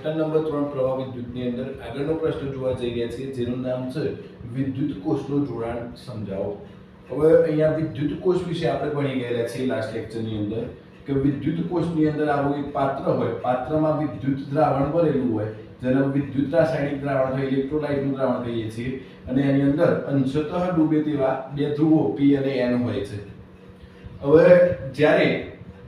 Chapter number ત્રણ પ્રવાહ વિદ્યુતની અંદર આગળનો પ્રશ્ન જોવા જઈ રહ્યા છીએ, જેનું નામ છે વિદ્યુત કોષનું જોડાણ સમજાવો. હવે અહીંયા વિદ્યુત કોષ વિશે આપણે ભણી ગયેલા છીએ લાસ્ટ લેક્ચરની અંદર, કે વિદ્યુત કોષની અંદર આવું એક પાત્ર હોય, પાત્રમાં વિદ્યુત દ્રાવણ ભરેલું હોય, જેને વિદ્યુત રાસાયણિક દ્રાવણ અથવા ઇલેક્ટ્રોલાઇટનું દ્રાવણ કહીએ છીએ, અને એની અંદર અંશતઃ ડૂબે તેવા બે ધ્રુવો પી અને એન હોય છે. હવે જ્યારે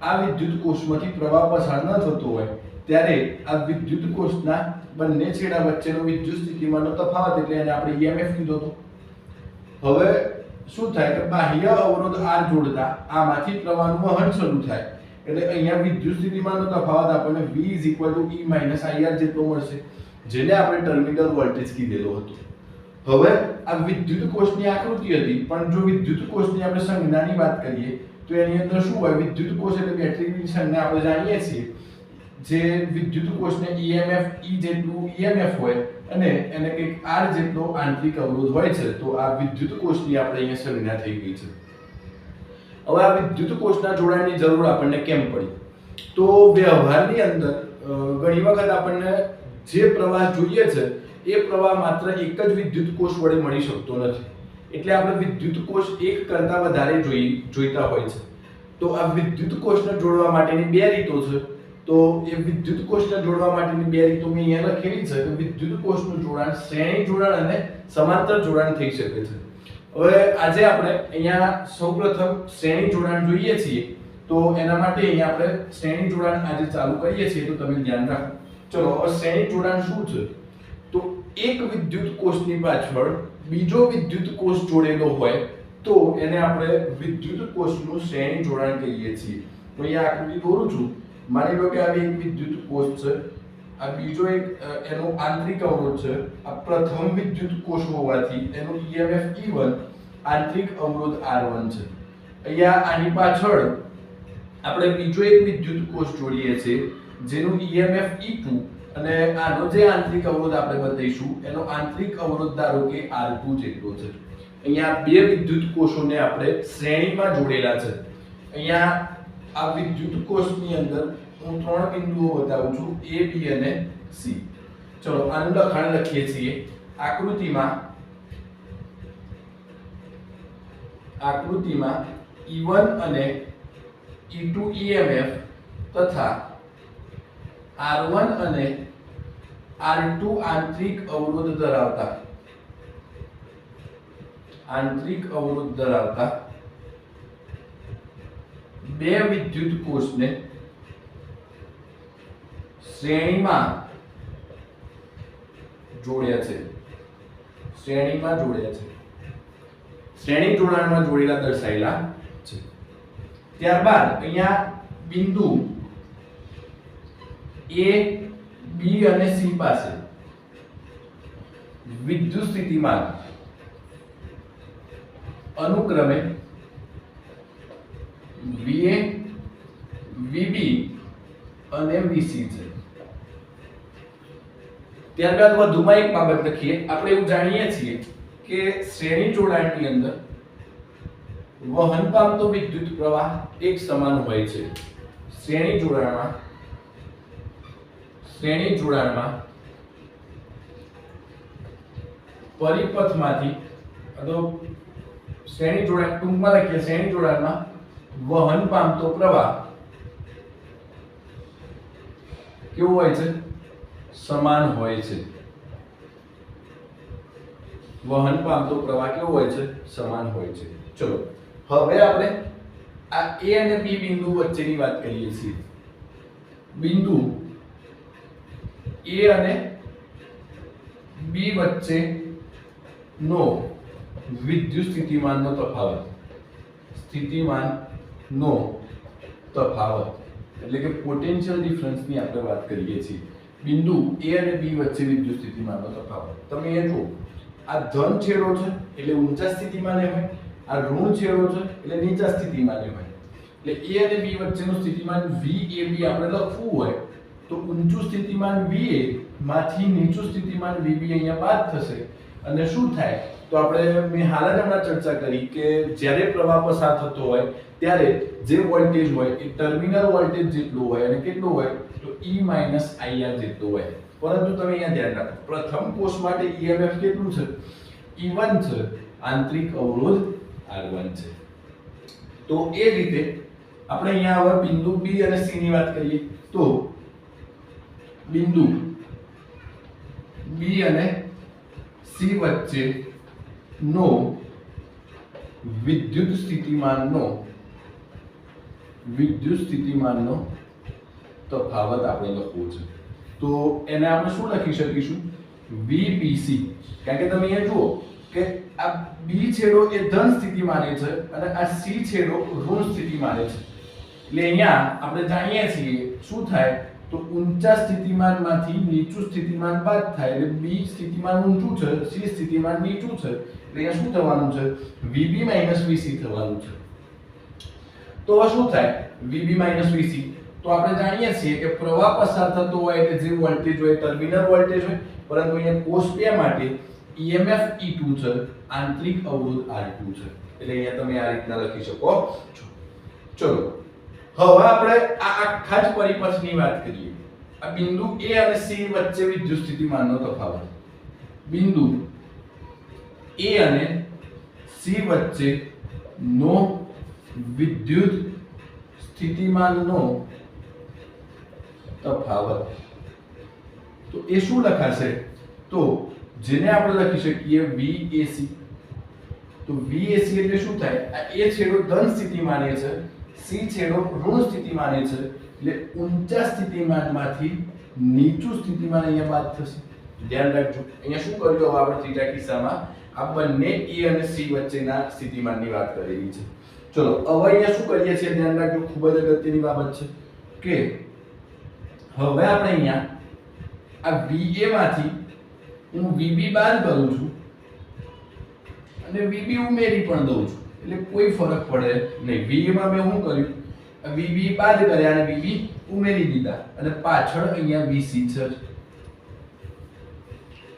આ વિદ્યુત કોષમાંથી પ્રવાહ પસાર ન થતો હોય ત્યારે આ વિદ્યુત કોષના બંને છેડા વચ્ચેનો વિદ્યુત સ્થિતિમાનનો તફાવત એટલે એને આપણે ઈએમએફ કીધો હતો. હવે શું થાય કે બાહ્ય અવરોધ આ જોડતા આમાંથી પ્રવાહનું વહન શરૂ થાય. એટલે અહીંયા વિદ્યુત સ્થિતિમાનનો તફાવત આપણને V E IR જેટલો મળશે, જેને આપણે ટર્મિનલ વોલ્ટેજ કીધેલો હતો. હવે આ વિદ્યુત કોષની આકૃતિ હતી, પણ જો વિદ્યુત કોષની આપણે સંજ્ઞાની વાત કરીએ, તો એની અંદર શું હોય? વિદ્યુત કોષ એટલે બેટરીની સંજ્ઞા આપણે જાણીએ છીએ. જે વિદ્યુત કોષને EMF E જેટલું EMF હોય અને એને કંઈક R જેટલો આંતરિક અવરોધ હોય છે, તો આ વિદ્યુત કોષની આપણે અહીંયા સંજ્ઞા થઈ ગઈ છે. હવે આ વિદ્યુત કોષના જોડાણની જરૂર આપણને કેમ પડી? તો વ્યવહારની અંદર ઘણી વખત આપણને જે પ્રવાહ જોઈએ છે, એ પ્રવાહ માત્ર એક જ વિદ્યુત કોષ વડે મળી શકતો નથી. એટલે આપણે વિદ્યુત કોષ એક કરતા વધારે જોઈ, જોઈતા હોય છે. તો આ વિદ્યુત કોષને જોડવા માટેની બે રીતો છે. તો એ વિદ્યુત કોષને જોડવા માટેની બે રીતો મેં અહીંયા લખેલી છે. કે વિદ્યુત કોષનું જોડાણ શ્રેણી જોડાણ અને સમાંતર જોડાણ થઈ શકે છે. હવે આજે આપણે અહીંયા સૌપ્રથમ શ્રેણી જોડાણ જોઈએ છીએ. તો એના માટે અહીંયા આપણે શ્રેણી જોડાણ આજે ચાલુ કરીએ છીએ. તો તમે ધ્યાન રાખો. ચલો, હવે શ્રેણી જોડાણ શું છે? તો એક વિદ્યુત કોષની પાછળ બીજો વિદ્યુત કોષ જોડેલો હોય, તો એને આપણે વિદ્યુત કોષનું શ્રેણી જોડાણ કહીએ છીએ. તો અહીંયા આકૃતિ દોરું છું. માની લો કે આવી એક વિદ્યુત કોષ છે, આ બીજો એક એનો આંતરિક અવરોધ છે, આ પ્રથમ વિદ્યુત કોષ હોવાથી એનો EMF E1 આંતરિક અવરોધ R1 છે. અહીંયા આની પાછળ આપણે બીજો એક વિદ્યુત કોષ જોડીએ છીએ, જેનું EMF E2 અને આનો જે આંતરિક અવરોધ આપણે બતાવીશું, એનો આંતરિક અવરોધ ધારો કે R2 જેટલો છે. અહીંયા બે વિદ્યુત કોષોને આપણે શ્રેણીમાં જોડેલા છે. અહીંયા આ વિદ્યુત કોષની અંદર હું ત્રણ બિંદુઓ બતાવું છું, A, B અને C. ચલો, આનું લખાણ લખીએ છીએ. આકૃતિમાં આકૃતિમાં E1 અને E2 EMF તથા R1 અને R2 આંતરિક અવરોધ ધરાવતા, આંતરિક અવરોધ ધરાવતા બે વિદ્યુત કોષને શ્રેણીમાં જોડ્યા છે. શ્રેણીમાં જોડ્યા છે. શ્રેણી જોડાણમાં જોડેલા દર્શાયેલા છે. ત્યારબાદ અહીંયા બિંદુ એ, બી અને સી પાસે વિદ્યુત સ્થિતિમાન અનુક્રમે VA VB અને VC છે. ત્યારબાદ વધુમાં એક બાબત લખીએ. આપણે એવું જાણીએ છીએ કે શ્રેણી જોડાણની અંદર વહન પામતો વિદ્યુત પ્રવાહ એક સમાન હોય છે. શ્રેણી જોડાણમાં શ્રેણી જોડાણમાં પરિપથમાંથી અથવા શ્રેણી જોડાણ ટૂંકમાં લખીએ, શ્રેણી જોડાણમાં વહન પામતો પ્રવાહ. કેવો હોય છે? સમાન હોય છે. વહન પામતો પ્રવાહ કેવો હોય છે? સમાન હોય છે. ચલો, હવે આપણે આ એ અને બી બિંદુ વચ્ચેની વાત કરીએ છીએ. બિંદુ એ અને બી વચ્ચે નો વિદ્યુત સ્થિતિમાનનો તફાવત. સ્થિતિમાન નો તફાવત. એટલે કે પોટેન્શિયલ ડિફરન્સની આપણે વાત કરીએ છીએ. બિંદુ એ અને બી વચ્ચે વિદ્યુત સ્થિતિમાનનો તફાવત. તમે એ જુઓ. આ ધન છેડો છે, એટલે ઊંચા સ્થિતિમાને હોય. આ ઋણ છેડો છે, એટલે નીચા સ્થિતિમાને હોય. એટલે એ અને બી વચ્ચેનું સ્થિતિમાન VAB આપણે લખવું હોય, તો ઊંચું સ્થિતિમાન VA માંથી નીચું સ્થિતિમાન VB અહીંયા બાદ થશે. અને શું થાય? તો આપણે મેં હાલ જ હમણાં ચર્ચા કરી કે જ્યારે પ્રવાહ પસાર થતો હોય, ત્યારે જે વોલ્ટેજ હોય એ ટર્મિનલ વોલ્ટેજ જેટલું હોય અને કેટલું હોય, તો E IR જેટલું હોય. પરંતુ તમે અહીંયા ધ્યાન રાખો, પ્રથમ કોષ માટે EMF કેટલું છે? E1 છે, આંતરિક અવરોધ R1 છે. તો એ રીતે આપણે અહીંયા હવે બિંદુ B અને C ની વાત કરીએ, તો બિંદુ B અને C વચ્ચેનો વિદ્યુત સ્થિતિમાનનો વિદ્યુત સ્થિતિમાનનો તફાવત આપણે લખવો છે. તો એને આપણે શું લખી શકીશું? બીપીસી કારણ કે તમે અહીંયા જુઓ કે આ બી છેડો એ ધન સ્થિતિ માને છે અને આ સી છેડો ઋણ સ્થિતિ માને છે. એટલે અહીંયા આપણે જાણીએ છીએ શું થાય? તો ઊંચા સ્થિતિમાનમાંથી નીચું સ્થિતિમાન બાદ થાય એટલે બી સ્થિતિમાન ઊંચું છે, સી સ્થિતિમાન નીચું છે. એટલે અહીંયા શું થવાનું છે? વીબી માઇનસ વીસી થવાનું છે. તો શું થાય? VB minus VC. તો આપણે જાણીએ છીએ કે પ્રવાહ પસાર થતો હોય એટલે જે વોલ્ટેજ હોય, ટર્મિનલ વોલ્ટેજ હોય, પરંતુ અહીંયા કોષ બે માટે EMF E2 છે, આંતરિક અવરોધ R2 છે. એટલે અહીંયા તમે આ રીતના લખી શકો છો. ચલો. હવે આપણે આ આખા જ પરિપથની વાત કરીએ. આ બિંદુ એ અને સી વચ્ચે વિદ્યુત સ્થિતિમાનનો તફાવત. બિંદુ એ અને સી વચ્ચે નો વિદ્યુત સ્થિતિમાનનો તફાવત. તો એ શું લખાશે? તો જેને આપણે લખી શકીએ VAC તો VAC એટલે શું થાય? આ એ છેડો ધન સ્થિતિ એ છે. C છેડો ઋણ સ્થિતિ માને છે એટલે ઊંચા સ્થિતિમાનમાંથી નીચું સ્થિતિમાન અહીંયા બાદ થશે. ધ્યાન રાખજો. અહીંયા શું કર્યું હવે આપણે ત્રીજા કિસ્સામાં? આ બંને A અને સી વચ્ચેના સ્થિતિમાનની વાત કરેલી છે. ચલો, હવે અહીંયા શું કરીએ છીએ? ધ્યાન રાખજો, ખૂબ જ અગત્યની બાબત છે કે હવે આપણે અહીંયા આ VA માંથી હું VB બાદ કરું છું અને VB ઉમેરી પણ દઉં છું. એટલે કોઈ ફરક પડે નહીં. વીમાં મેં શું કર્યું? વીવી બાદ કર્યા અને વીવી ઉમેરી દીધા. અને પાછળ અહીંયા વીસી છે.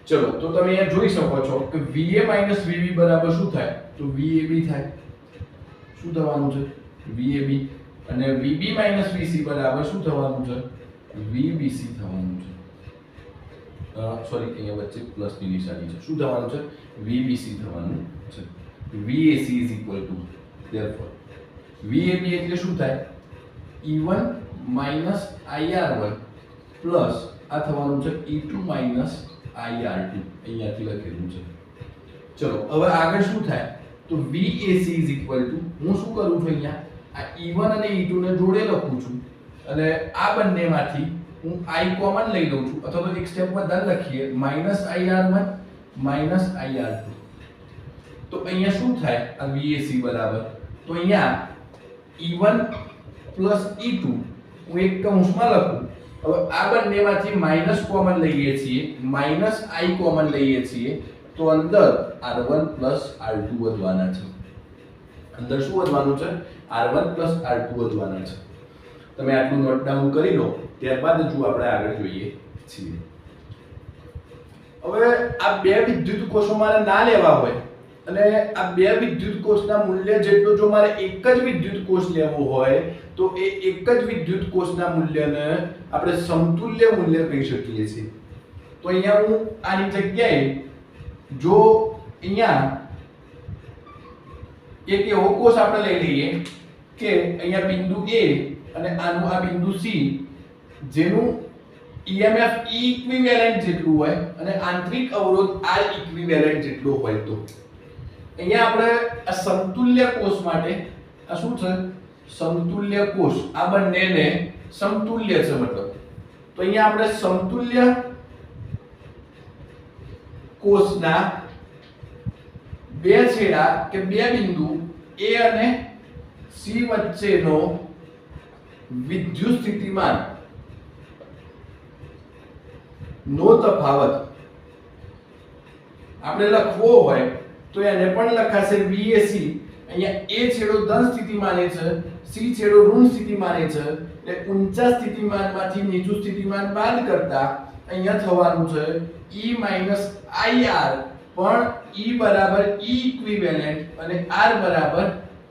ચલો, તો તમે અહીંયા જોઈ શકો છો કે VA VB બરાબર શું થાય? તો VAB થાય. શું થવાનું છે? VAB અને VB VC બરાબર શું થવાનું છે? VBC થવાનું છે. સોરી અહીંયા વચ્ચે પ્લસની નિશાની છે. શું થવાનું છે? VBC થવાનું છે. VAC is equal to therefore, VAB એટલે શું થાય? E1 minus IR1 plus આ થવાનું છે E2 minus IR2 અહીંયાથી લખેલું છે. ચલો, હવે આગળ શું થાય? તો VAC is equal to, હું શું કરું છું અહીંયા? આ E1 અને E2 ને જોડે લખું છું. અને આ બંનેમાંથી હું i કોમન લઈ લઉં છું. અથવા તો એક સ્ટેપ વધારે લખીએ. -ir1 -ir2 તો અહીંયા શું થાય? આ VAC બરાબર. તો અહીંયા E1 E2 હું એક કૌંસમાં લખું. હવે આ બંનેમાંથી માઇનસ કોમન લઈએ છીએ માઇનસ i કોમન લઈએ છીએ, તો અંદર r1 r2 વધવાના છે. અંદર શું વધવાનું છે? R1 r2 વધવાના છે. તમે આટલું નોટ ડાઉન કરી લો, ત્યારબાદ જો આપણે આગળ જોઈએ છીએ. હવે આ બે વિદ્યુત કોષો મારે ના લેવા હોય અને આ બે વિદ્યુત કોષના મૂલ્ય જેટલું જો મારે એક જ વિદ્યુત કોષ લેવો હોય, તો એ એક જ વિદ્યુત કોષના મૂલ્યને આપણે સમતુલ્ય મૂલ્ય કહી શકીએ છીએ. તો અહીંયા હું આની જગ્યાએ જો અહીંયા એક એવો કોષ આપણે લઈ લઈએ કે અહીંયા બિંદુ A અને આનું આ બિંદુ C, જેનું EMF E ઇક્વિવેલેન્ટ જેટલું હોય અને આંતરિક અવરોધ R ઇક્વિવેલેન્ટ જેટલો હોય તો. અહીંયા આપણે આ સમતુલ્ય કોષ માટે, આ શું છે? સમતુલ્ય કોષ. આ બંનેને સમતુલ્ય છે મતલબ. તો અહીંયા આપણે સમતુલ્ય કોષના બે છેડા કે બે બિંદુ એ અને સી વચ્ચેનો વિદ્યુત સ્થિતિમાન નો તફાવત. આપણે લખવો હોય તો એને પણ લખાશે બીએસી અહીંયા એ છેડો ધન સ્થિતિ માને છે સી છેડો ઋણ સ્થિતિ માને છે, એટલે ઊંચા સ્થિતિમાનમાંથી નીચું સ્થિતિમાન બાદ કરતા અહીંયા થવાનું છે E IR પણ E બરાબર E ઇક્વિવેલેન્ટ અને R બરાબર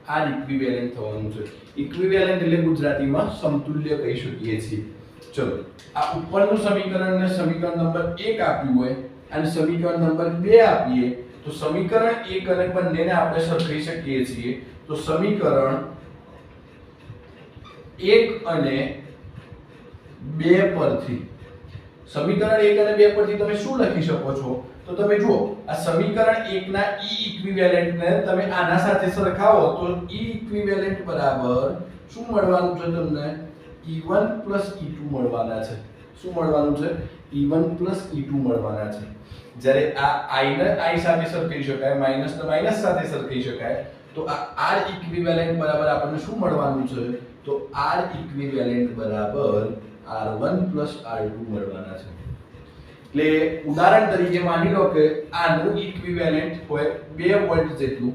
R ઇક્વિવેલેન્ટ થવાનું છે. ઇક્વિવેલેન્ટ એટલે ગુજરાતીમાં સમતુલ્ય કહી શકીએ છીએ. ચલો, આ ઉપરનું સમીકરણ ને સમીકરણ નંબર 1 આપ્યું હોય અને સમીકરણ નંબર 2 આપીએ તો સમીકરણ એક અને બંનેને આપણે સરખાઈ શકીએ છીએ. તો સમીકરણ એક અને બે પરથી. સમીકરણ એક અને બે પરથી તમે શું લખી શકો છો? તો તમે જુઓ, આ સમીકરણ 1 ના E ઇક્વિવેલેન્ટ ને તમે આના સાથે સરખાવો તો ઈ ઇક્વિવેલેન્ટ બરાબર શું મળવાનું છે તમને? E1 E2 મળવાના છે. શું મળવાનું છે? E1 E2 મળવાના છે. જ્યારે આ i ને i સાથે સરખાઈ શકાય માઇનસ ને માઇનસ સાથે સરખાવી શકાય તો આ r ઇક્વિવેલેન્ટ બરાબર આપણને શું મળવાનું છે? તો r ઇક્વિવેલેન્ટ બરાબર r1 r2 મળવાના છે. એટલે ઉદાહરણ તરીકે માની લો કે આનું ઇક્વિવેલેન્ટ હોય 2 વોલ્ટ જેટલું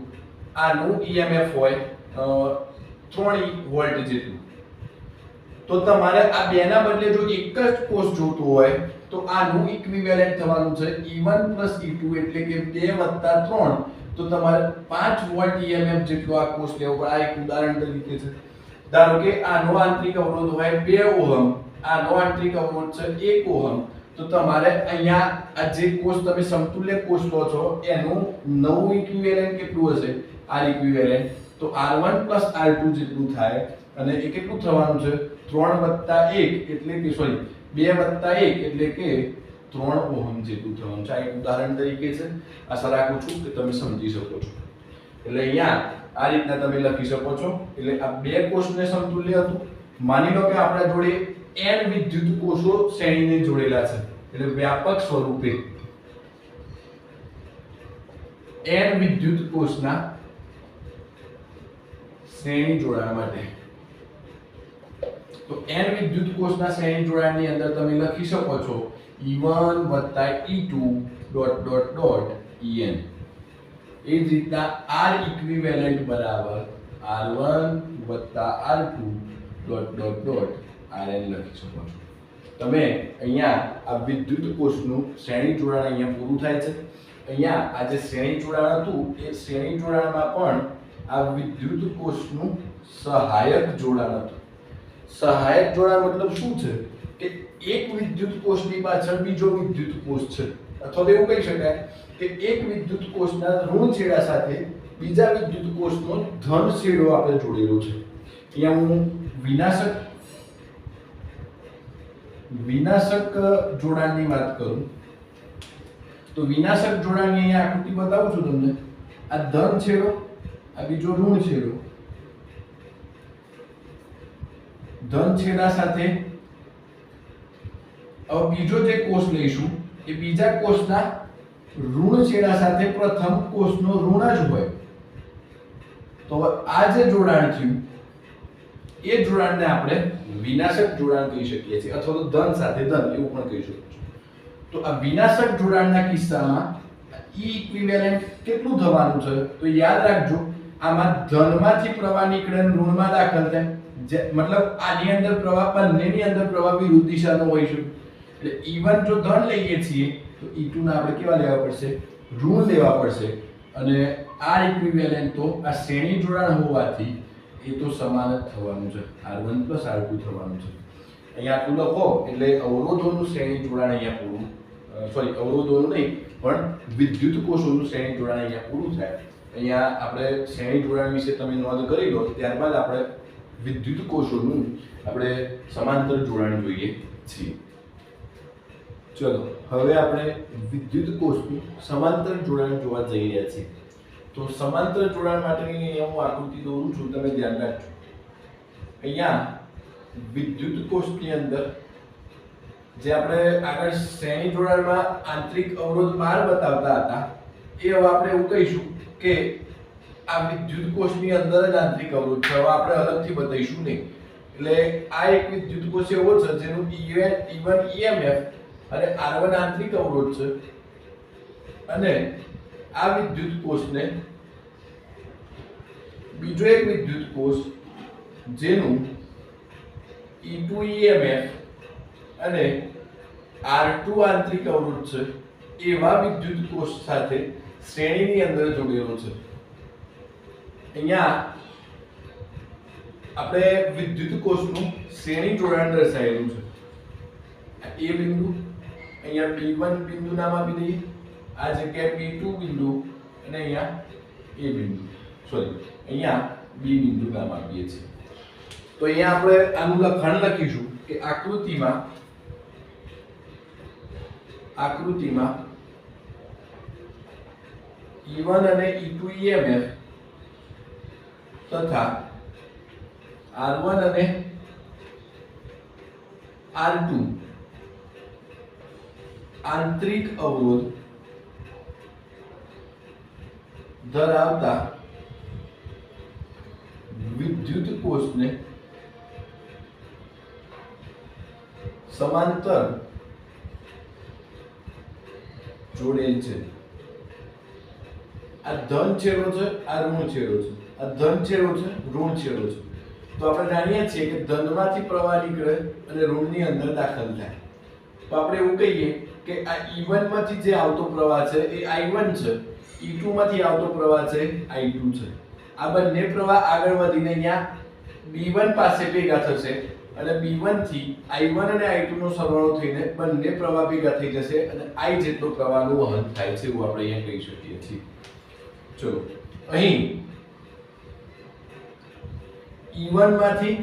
આનું ઈએમએફ હોય અ, 3 વોલ્ટ જેટલું. તો તમારે આ બેના બદલે જો એક જ કોષ જોતો હોય, તો આનું ઇક્વિવેલેન્ટ થવાનું છે E1 E2 એટલે કે 2 3 તો તમારે 5 વોલ્ટ EMF જેટલો આ કોષ લેવો પડે. આ એક ઉદાહરણ તરીકે છે. ધારો કે આનો આંતરિક અવરોધ હોય 2 ઓહમ, આનો આંતરિક અવરોધ છે 1 ઓહમ. તો તમારે અહીંયા આ જે કોષ તમે સમતુલ્ય કોષ લો છો, એનું નવું ઇક્વિવેલેન્ટ કેટલું હશે? આ ઇક્વિવેલેન્ટ તો R1 R2 જેટલું થાય અને એ કેટલું થવાનું છે? 3 1 એટલે કે સોરી 2 1 એટલે કે ત્રણ ઓહમ જેટલું થવાનું છે આ એક ઉદાહરણ તરીકે છે. આશા રાખું છું કે તમે સમજી શકો છો. એટલે અહીંયા આ રીતના તમે લખી શકો છો. એટલે આ બે કોષને સમતુલ્ય હતું. માની લો કે આપણા જોડે n વિદ્યુત કોષો શ્રેણીને જોડેલા છે. એટલે વ્યાપક સ્વરૂપે n વિદ્યુત કોષના શ્રેણી જોડાણ માટે. તો n વિદ્યુત કોષના જોડાણની અંદર તમે લખી શકો છો E1 E2 dot dot dot En એ જ રીતના R ઇક્વિવેલન્ટ બરાબર R1 R2 dot dot dot Rn લખી શકો છો. તમે અહીંયા આ વિદ્યુત કોષનું શ્રેણી જોડાણ અહીંયા પૂરું થાય છે. અહીંયા આ જે શ્રેણી જોડાણ હતું, એ શ્રેણી જોડાણમાં પણ આ વિદ્યુત કોષનું સહાયક જોડાણ હતું. સહાયક જોડાણ મતલબ શું છે? કે એક વિદ્યુત કોષની પાછળ બીજો વિદ્યુત કોષ છે. અથવા તો એવું કહી શકાય કે એક વિદ્યુત કોષના ઋણ છેડા સાથે બીજા વિદ્યુત કોષનો ધન છેડો આપણે જોડેલો છે. અહીંયા હું વિનાશક વિનાશક જોડાણની વાત કરું. તો વિનાશક જોડાણની અહીંયા આકૃતિ બતાવું છું તમને. આ ધન છેડો, આ બીજો ઋણ છેડો ધન છેડા સાથે. હવે બીજો જે કોષ લઈશું, એ બીજા કોષના ઋણ છેડા સાથે પ્રથમ કોષનો ઋણ જ હોય. તો આ જે જોડાણ થયું, એ જોડાણને આપણે વિનાશક જોડાણ કહી શકીએ છીએ, અથવા તો ધન સાથે ધન, એવું પણ કહી શકીએ છો તો આ વિનાશક જોડાણના કિસ્સામાં ઈ ઇક્વિવેલેન્ટ કેટલું થવાનું છે? તો યાદ રાખજો, આમાં ધનમાંથી પ્રવાહ નીકળે ઋણમાં દાખલ થાય. જે મતલબ આની અંદર પ્રવાહ બંનેની અંદર પ્રવાહ વિરુદ્ધ દિશાનો હોય છે. એટલે ઈ1 જો ધન લઈએ છીએ, તો ઈ2 ના આપણે કેવા લેવા પડશે? ઋણ લેવા પડશે. અને આ ઇક્વિવેલેન્ટ તો આ શ્રેણી જોડાણ હોવાથી એ તો સમાન જ થવાનું છે. R1 R2 થવાનું છે. અહીંયા આટલું લખો, એટલે અવરોધોનું શ્રેણી જોડાણ અહીંયા પૂરું સોરી અવરોધોનું નહીં, પણ વિદ્યુત કોષોનું શ્રેણી જોડાણ અહીંયા પૂરું થાય. અહીંયા આપણે શ્રેણી જોડાણ વિશે તમે નોંધ કરી લો, ત્યારબાદ આપણે વિદ્યુત કોષોનું આપણે સમાંતર જોડાણ જોઈએ છીએ. ચલો, હવે આપણે વિદ્યુત કોષનું સમાંતર જોડાણ જોવા જઈ રહ્યા છીએ. તો સમાંતર જોડાણ માટેની અહીંયા હું આકૃતિ દોરું છું, તમે ધ્યાન રાખજો. અહીંયા વિદ્યુત કોષની અંદર જે આપણે આગળ શ્રેણી જોડાણમાં આંતરિક અવરોધ બાર બતાવતા હતા, એ હવે આપણે એવું કહીશું કે આ વિદ્યુત કોષની અંદર જ આંતરિક અવરોધ છે. હવે આપણે અલગથી બતાવીશું નહીં. એટલે આ એક વિદ્યુત કોષ એવો છે જેનું ઈવન ઈએમએફ અને R1 આંતરિક અવરોધ છે. અને આ વિદ્યુત કોષને બીજો એક વિદ્યુત કોષ જેનું ઈ ટુ ઈએમએફ અને આર ટુ આંતરિક અવરોધ છે, એવા વિદ્યુત કોષ સાથે શ્રેણીની અંદર જોડેલો છે. અહીંયા આપણે વિદ્યુત કોષનું શ્રેણી જોડાણ દર્શાવેલું છે. એ બિંદુ, અહીંયા B1 બિંદુ નામ આપી દઈએ. આ જગ્યાએ B2 બિંદુ અને અહીંયા એ બિંદુ. સોરી અહીંયા બી બિંદુ નામ આપીએ છીએ. તો અહીંયા આપણે આનું લખાણ લખીશું કે આકૃતિમાં આકૃતિમાં E1 અને E2 EMF તથા R1 અને R2 આંતરિક અવરોધ ધરાવતા વિદ્યુત કોષને સમાંતર જોડેલ છે. આ ધન છેડો છે આ ઋણ છેડો છે. આ ધન છેડો છે, ઋણ છેડો છે. તો આપણે જાણીએ છીએ કે ધનમાંથી પ્રવાહ નીકળે અને ઋણની અંદર દાખલ થાય. તો આપણે એવું કહીએ કે આ E1 માંથી જે આવતો પ્રવાહ છે એ આઈ વન છે. E2 માંથી આવતો પ્રવાહ છે I2 છે. આ બંને પ્રવાહ આગળ વધીને અહીંયા બી વન પાસે ભેગા થશે અને બી વનથી I1 અને I2 નો સરવાળો થઈને બંને પ્રવાહ ભેગા થઈ જશે અને આઈ જેટલો પ્રવાહનું વહન થાય છે એવું આપણે અહીંયા કહી શકીએ છીએ. ચલો, અહીં E1 માંથી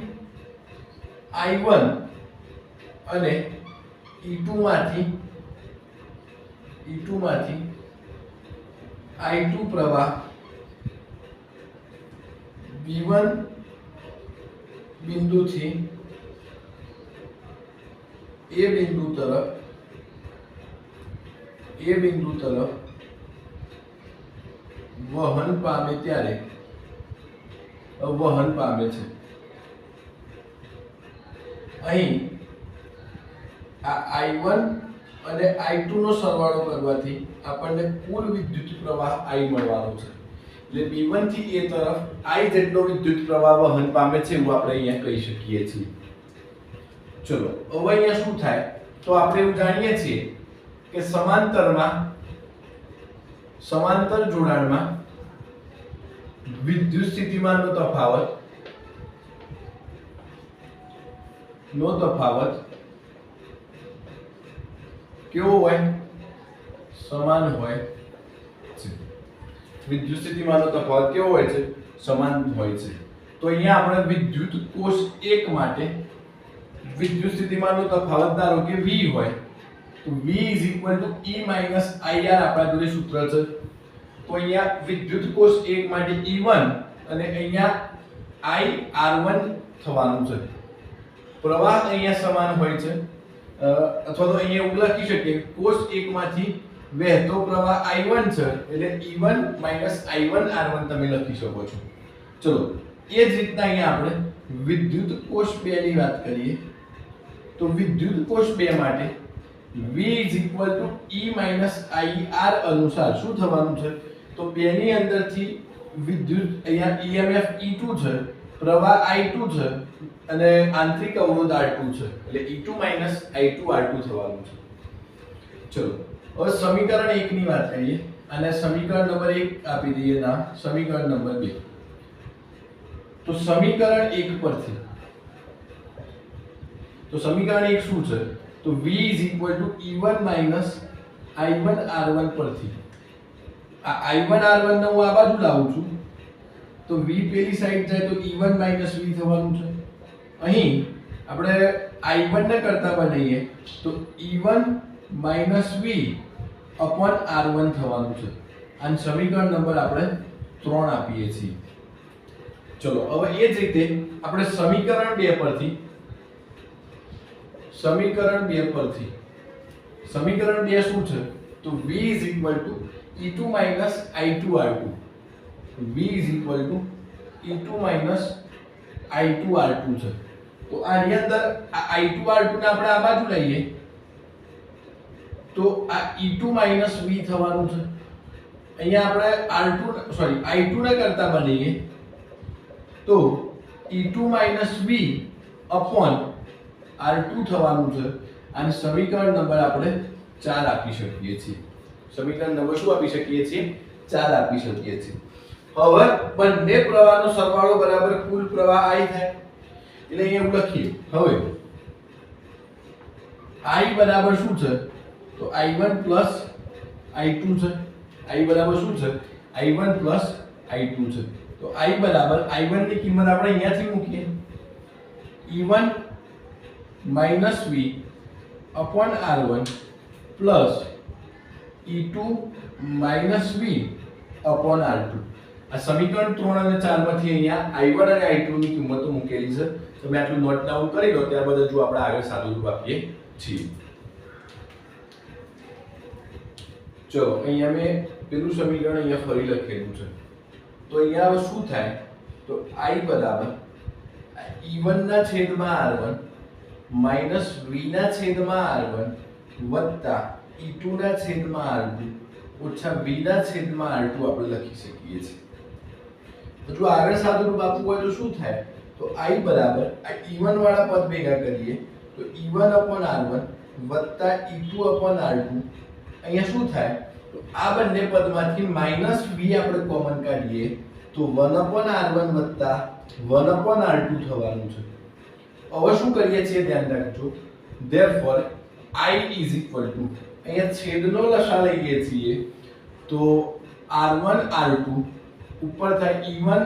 I1 અને E2 માંથી E2 માંથી I2 પ્રવાહ B1 બિંદુથી એ બિંદુ તરફ એ બિંદુ તરફ વહન પામે ત્યારે વહન પામે છે. અહીં આ I1 અને I2 નો સરવાળો કરવાથી આપણને કુલ વિદ્યુત પ્રવાહ I મળવાનો છે. એટલે B1 થી A તરફ I જેટલો વિદ્યુત પ્રવાહ વહન પામે છે એવું આપણે અહીંયા કહી શકીએ છીએ. ચલો, હવે અહીંયા શું થાય? તો આપણે એવું જાણીએ છીએ કે સમાંતરમાં, સમાંતર જોડાણમાં વિદ્યુત સ્થિતિમાનનો તફાવત, નો તફાવત, કેવો હોય? સમાન હોય છે. વિદ્યુત સ્થિતિમાનનો તફાવત કેવો હોય છે? સમાન હોય છે. તો અહીંયા આપણે વિદ્યુત કોષ એક માટે વિદ્યુત સ્થિતિમાનનો તફાવત ધારો કે V હોય, તો V E IR આપણા જોડે સૂત્ર છે. તો અહીંયા વિદ્યુત કોષ 1 માટે E1 અને અહીંયા I R1 થવાનું છે. પ્રવાહ અહીંયા સમાન હોય છે. અથવા તો અહીંયા એવું લખી શકીએ, કોષ 1 માંથી વહેતો પ્રવાહ I1 છે, એટલે E1 I1 R1 તમે લખી શકો છો. ચલો, એ જ રીતના અહીંયા આપણે વિદ્યુત કોષ 2 ની વાત કરીએ. તો વિદ્યુત કોષ 2 માટે V E IR અનુસાર શું થવાનું છે? તો બેની અંદરથી વિદ્યુત અહીંયા EMF E2 છે, પ્રવાહ I2 છે, અને આંતરિક અવરોધ R2 છે. એટલે E2 I2 R2 થવાનું છે. ચલો, હવે સમીકરણ 1 ની વાત કરીએ. અને સમીકરણ નંબર 1 આપી દઈએ નામ. સમીકરણ નંબર 2 તો સમીકરણ 1 પરથી. તો સમીકરણ 1 શું છે? તો V E1 I1 R1 પરથી. આ I1 R1 ને હું આ બાજુ લાવું છું. તો V પેલી સાઈડ જાય તો E1 V થવાનું છે. અહીં આપણે I1 ને કરતા બનાવીએ તો E1 V અપોન R1 થવાનું છે. અને સમીકરણ નંબર આપણે ત્રણ આપીએ છીએ. ચલો, હવે એ જ રીતે આપણે સમીકરણ બે પરથી, સમીકરણ બે પરથી, સમીકરણ બે શું છે? તો V E2 I2R2 V E2 I2R2 છે. તો આની અંદર આ I2R2 ને આપણે આ બાજુ લઈએ. તો આ E2 V થવાનું છે. અહીંયા આપણે R2 સોરી I2 ને કરતા બનીએ. તો E2 V અપોન R2 થવાનું છે. અને સમીકરણ નંબર આપણે ચાર આપી શકીએ છીએ. સમીકરણ નંબર શું આપી શકીએ છીએ? ચાર આપી શકીએ છીએ. હવે બંને પ્રવાહનો સરવાળો બરાબર કુલ પ્રવાહ i થાય. એટલે અહીંયા હું લખીએ. હવે i બરાબર શું છે? તો i1 i2 છે. I બરાબર શું છે? I1 i2 છે. તો i બરાબર i1 ની કિંમત આપણે અહીંયાથી મૂકીએ. E1 minus v upon r1 plus e2 minus V upon r2 આ સમીકરણ ત્રણ અને 4 માંથી અહીંયા i1 અને i2 ની કિંમતો મૂકેલી છે. તમે આટલું નોટ ડાઉન કરી લો, ત્યારબાદ હજુ આપણે આગળ સાદુરૂપ આપીએ છીએ. ચલો, અહીંયા મેં પેલું સમીકરણ અહીંયા ફરી લખેલું છે. તો અહીંયા હવે શું થાય? તો i બરાબર e1 ના છેદમાં r1 વન v ના છેદમાં r1 વત્તા e2 ના છેદમાં r2 ઓછા બીના છેદમાં આર ટુ આપણે લખી શકીએ છીએ. જો આગળ સાદુરૂપ આપવું હોય તો શું થાય? તો આઈ બરાબર, આ e1 વાળા પદ ભેગા કરીએ, તો ઇવન અપોન આર વન વત્તા ઇટુ અપોન આર ટુ. અહીંયા શું થાય? તો આ બંને પદમાંથી માઇનસ વી આપણે કોમન કાઢીએ, તો વન અપોન આર વન વત્તા વન અપોન આર ટુ થવાનું છે. હવે શું કરીએ છીએ? ધ્યાન રાખજો. Therefore, i is equal to અહીંયા છેદનો લસા લઈએ છીએ. તો r1 r2 ઉપર થાય e1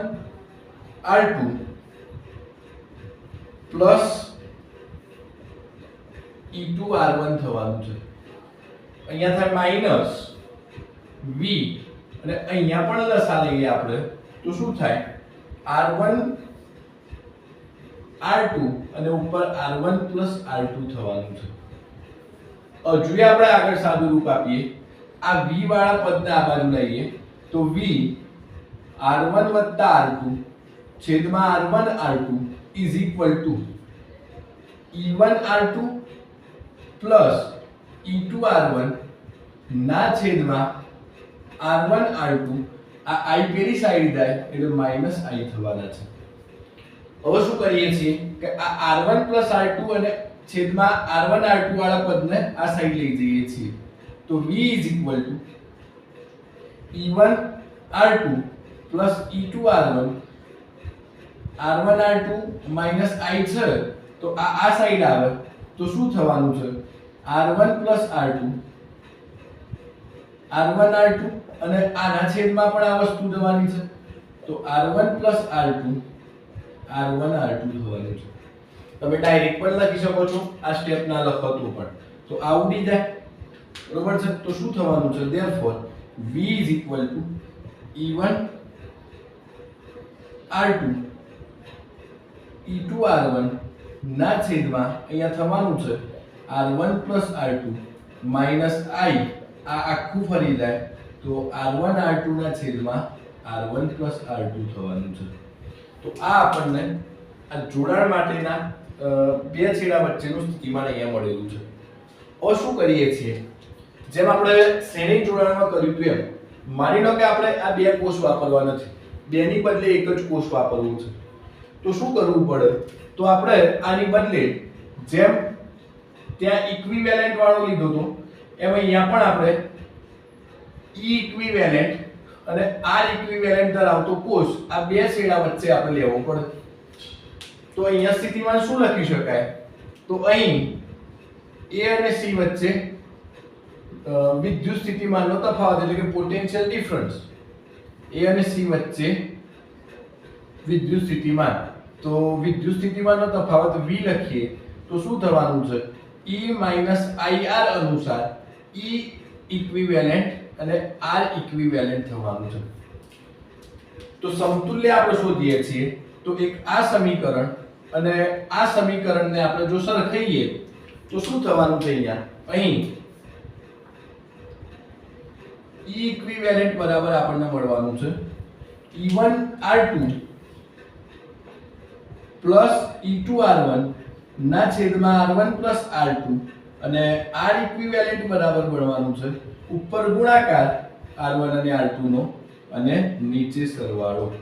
r2 plus e2 r1 થવાનું છે. અહીંયા થાય માઇનસ વી, અને અહીંયા પણ લસા લઈએ આપણે. તો શું થાય? r1 r2 અને ઉપર r1 r2 થવાનું છે. હજુ આપણે આગળ સાદું રૂપ આપીએ. આ v વાળા પદને આ બાજુ લઈએ તો v r1 r2 છેદમાં r1 r2 is equal to e1 r2 plus e2 r1 ના છેદમાં r1 r2 આ i પેલી સાઈડ જાય એટલે માઇનસ i થવાના છે. હવે શું કરીએ છીએ કે આ r1 r2 અને છેદમાં r1 r2 વાળા પદને આ સાઈડ લઈ જઈએ છીએ. તો v is equal to e1 r2 plus e2 r1 r1 r2 minus i છે, તો આ આ સાઈડ આવે. તો શું થવાનું છે? R1 plus r2 r1 r2 અને આના છેદમાં પણ આ વસ્તુ જવાની છે. તો r1 plus r2 r1 r2 થવાનું છે. તમે ડાયરેક્ટ પણ લખી શકો છો, આ સ્ટેપ ના લખતું પણ. તો આ ઉડી જાય. બરોબર છે? તો શું થવાનું છે? Therefore v is equal to e1 r2 e2 r1 ના છેદમાં અહીંયા થવાનું છે r1 r2 માઇનસ i. આ આખું ફરી જાય. તો r1 r2 ના છેદમાં r1 r2 થવાનું છે. તો આ આપણને આ જોડાણ માટેના બે છેડા વચ્ચેનું સ્થિતિમાન અહીંયા મળેલું છે. હવે શું કરીએ છીએ? જેમ આપણે શ્રેણી જોડાણમાં કર્યું હતું એમ, માની લો કે આપણે આ બે કોષ વાપરવા નથી, બેની બદલે એક જ કોષ વાપરવું છે. તો શું કરવું પડે? તો આપણે આની બદલે જેમ ત્યાં ઇક્વિવેલેન્ટ વાળો લીધો હતો, એમ અહીંયા પણ આપણે ઈ ઇક્વિવેલેન્ટ અને આર ઇક્વિવેલેન્ટ ધરાવતો કોષ આ બે છેડા વચ્ચે આપણે લેવો પડે. તો અહીંયા સ્થિતિમાન શું લખી શકાય? તો અહીં એ અને સી વચ્ચે વિદ્યુત સ્થિતિમાનનો તફાવત એટલે કે પોટેન્શિયલ ડિફરન્સ એ અને સી વચ્ચે વિદ્યુત સ્થિતિમાન. તો વિદ્યુત સ્થિતિમાનનો તફાવત v લખીએ, તો શું થવાનું છે? E IR અનુસાર E ઇક્વિવેલેન્ટ અને R ઇક્વિવેલેન્ટ થવાનું છે. તો સમતુલ્ય આપણે શોધીએ છીએ. તો એક આ સમીકરણ અને આ સમીકરણને આપણે જો સરખાઈએ, તો શું થવાનું છે અહીંયા? અહીં. E ઇક્વિવેલન્ટ બરાબર આપણને મળવાનું છે. E1 R2 plus E2 R1 ના છેદમાં R1 પ્લસ R2 અને R ઇક્વિવેલન્ટ બરાબર મળવાનું છે. ઉપર ગુણાકાર R1 અને R2 નો અને નીચે સરવાળો.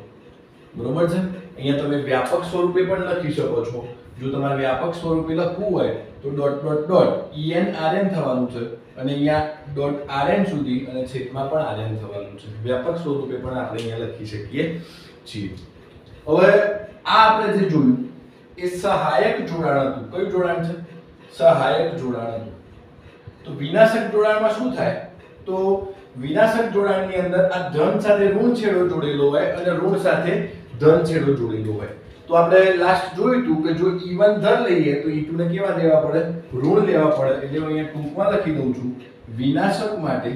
બરોબર છે? અહીંયા તમે વ્યાપક સ્વરૂપે પણ લખી શકો છો. જો તમારે વ્યાપક સ્વરૂપે લખવું હોય, તો dot dot dot EN RN થવાનું છે. અને અહીંયા ડોટ આરએન સુધી અને છેદમાં પણ આરએન થવાનું છે. વ્યાપક સ્વરૂપે પણ આપણે અહીંયા લખી શકીએ છીએ. હવે આ આપણે જે જોયું, એ સહાયક જોડાણ હતું. કયું જોડાણ છે? સહાયક જોડાણ હતું. તો વિનાશક જોડાણમાં શું થાય? તો વિનાશક જોડાણની અંદર આ ધન સાથે ઋણ છેડો જોડેલો હોય અને ઋણ સાથે ધન છેડો જોડેલો હોય. તો આપણે લાસ્ટ જોયું હતું કે જો ઈવન ધન લઈએ તો ઈ ને કેવા લેવા પડે? ઋણ લેવા પડે. એટલે હું અહીંયા ટૂંકમાં લખી દઉં છું, વિનાશક માટે,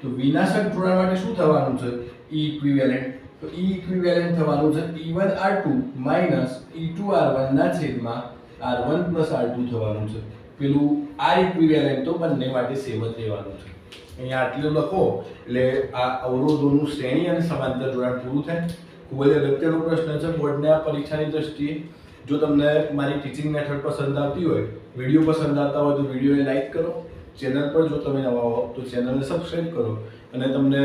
તો વિનાશક જોડાણ માટે શું થવાનું છે? ઈ ઇક્વિવેલેન્ટ તો ઈ ઇક્વિવેલેન્ટ થવાનું છે E1 R2 E2 R1 ના છેદમાં R1 R2 થવાનું છે. પેલું આ ઇક્વિવેલેન્ટ તો બંને માટે સેમ જ લેવાનું છે. અહીંયા આટલું લખો, એટલે આ અવરોધોનું શ્રેણી અને સમાંતર જોડાણ પૂરું થાય. ખૂબ જ અગત્યનો પ્રશ્ન છે. બોર્ડને આ પરીક્ષાની દ્રષ્ટિએ જો તમને મારી ટીચિંગ મેથડ પસંદ આવતી હોય, વીડિયો પસંદ આવતા હોય તો વિડીયોને લાઇક કરો. ચેનલ પર જો તમે નવા હો તો ચેનલને સબસ્ક્રાઈબ કરો. અને તમને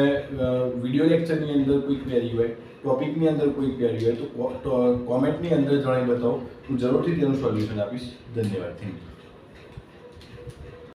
વીડિયો લેક્ચરની અંદર કોઈ ક્વેરી હોય, ટોપિકની અંદર કોઈ ક્વેરી હોય તો કોમેન્ટની અંદર જણાવી બતાવો. હું જરૂરથી તેનું સોલ્યુશન આપીશ. ધન્યવાદ. Thank you